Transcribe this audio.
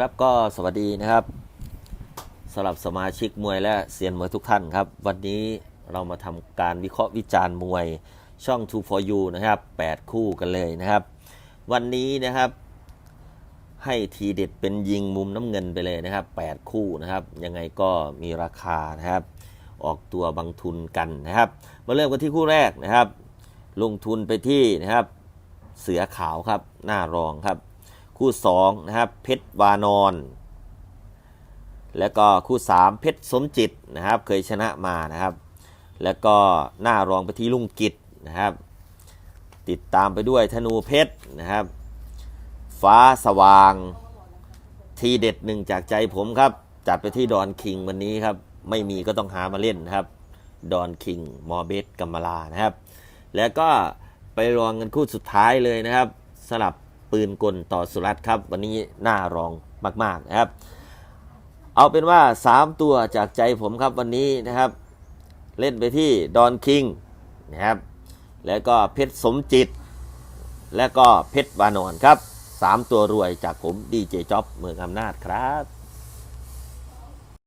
ครับก็สวัสดีนะครับสำหรับสมาชิกมวยและเซียนมวยทุกท่านครับ วันนี้เรามาทำการวิเคราะห์วิจารณ์มวยช่อง2 for you นะครับ 8 คู่กันเลยนะครับ วันนี้นะครับ ให้ทีเด็ดเป็นยิงมุมน้ำเงินไปเลยนะครับ 8 คู่นะครับ ยังไงก็มีราคานะครับ ออกตัวบางทุนกันนะครับ มาเริ่มกันที่คู่แรกนะครับ ลงทุนไปที่นะครับ เสือขาวครับ หน้ารองครับ คู่2นะครับเพชรวานอน แล้วก็คู่ 3 เพชรสมจิตนะครับเคยชนะมานะครับ แล้วก็หน้ารองไปที่ลุงกิจนะครับ ติดตามไปด้วยธนูเพชรนะครับ ฟ้าสว่างทีเด็ดหนึ่งจากใจผมครับ จัดไปที่ดอนคิงวันนี้ครับ ไม่มีก็ต้องหามาเล่นนะครับดอนคิงมอเบสกัมมาลานะครับ แล้วก็ไปรองกันคู่สุดท้ายเลยนะครับสลับ ปืนกลต่อสุรัตน์ครับ วันนี้น่ารองมากๆนะครับ เอาเป็นว่า 3 ตัวจากใจผมครับวันนี้นะครับ เล่นไปที่ดอนคิงนะครับ แล้วก็เพชรสมจิต และก็เพชรวานอนครับ 3 ตัวรวยจากผมดีเจจ็อบเมืองอำนาจครับ